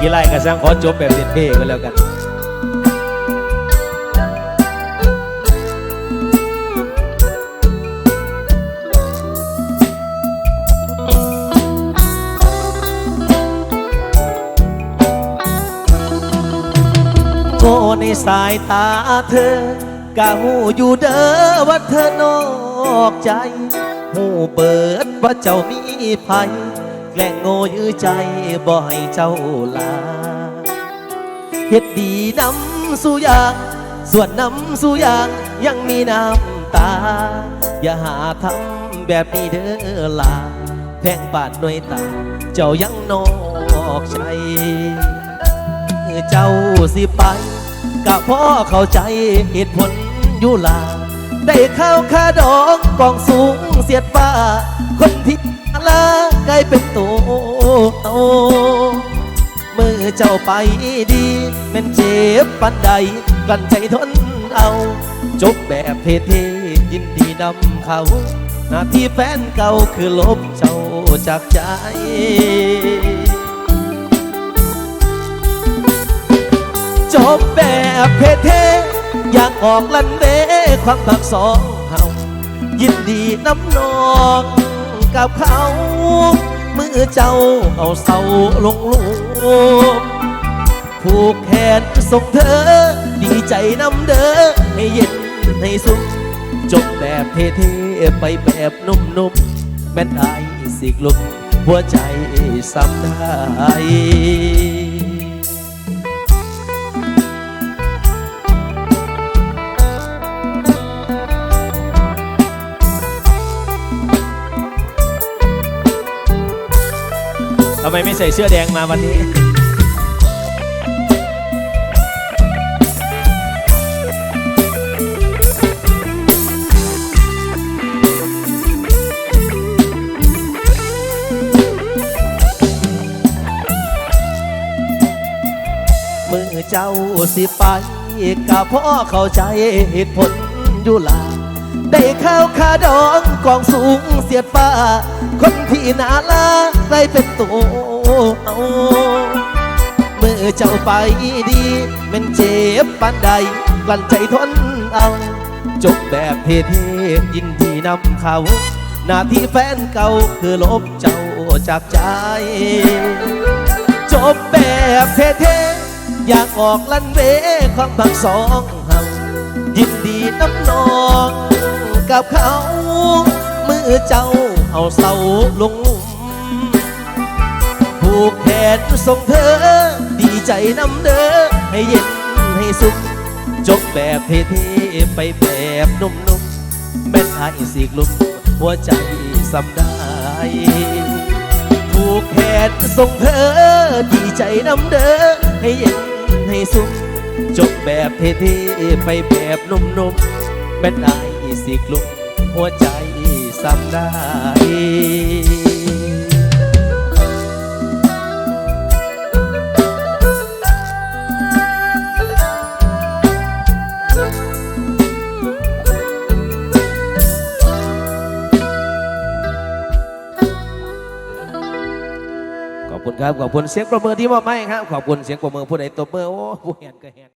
กี่ไล่กระสังขอจบแบบเท่ๆก็แล้วกันโง่ในสายตาเธอกะหูอยู่เด้อว่าเธอนอกใจหูเปิดว่าเจ้ามีภัย แกล้งโง่ยื้อใจบ่ให้เจ้าลาเฮ็ดดีน้ำสู่ยางส่วนนำสู่ยางยังมีน้ำตา อย่าหาทำแบบนี้เด้อลาแพงบาดด้วยตา เจ้ายังนอกใจ เจ้าสิไปกะพ่อเข้าใจเหตุผลอยู่ลาได้ข้าวคาดอกกองสูงเสียดฟ้าคนที่ ลากลายเป็นโตโตมือเจ้าไปดีแม่นเจ็บปันใดกลั้นใจทนเอา จบแบบเท่ๆยินดีนำเขา หน้าที่แฟนเก่าคือลบเจ้าจากใจจบแบบเท่ๆอยากออกลันเวความผักสองเฮายินดีน้ำนอง กับเขา มือเจ้าเอาเสาลงลุมผูกแขนส่งเธอ ดีใจน้ำเด้อให้เย็นให้สุขจบแบบเท่ๆไปแบบนุ่มๆแม่นไอสิกลุกหัวใจซ้ำได้ ไมไม่ใส่เสื้อแดงมาวันนี้ มือเจ้าสิไปกับพ่อเข้าใจเหตุผลอยู่ลา ได้ข้าวคาดองกองสูงเสียดฟ้า คนที่นาลาได้เป็นตัวเอาเมื่อเจ้าไปดีมันเจ็บปานใดกลั้นใจทนเอาจบแบบเท่ๆยินดีนำเขา หน้าที่แฟนเก่าคือลบเจ้าจากใจ จบแบบเท่ๆอยากออกลันเวของทั้งสองเฮา น้ำนองกับเขา มือเจ้าเอาเสาลงหลุมผูกแขนส่งเธอ ดีใจน้ำเด้อให้เย็นให้สุขจบแบบเท่ๆไปแบบนุ่มๆแม่นไอสิกลุ่มหัวใจสำได้ผูกแขนส่งเธอดีใจน้ำเด้อให้เย็นให้สุข จบแบบเท่ๆไปแบบนุ่มๆแม่นไอสิกลุมหัวใจสำได้ อบคุณครับ ขอบคุณเสียงประเมินที่มอบให้ครับ ขอบคุณเสียงประเมินผู้ใดตบมือโอ้ผู้เห็นก็เห็น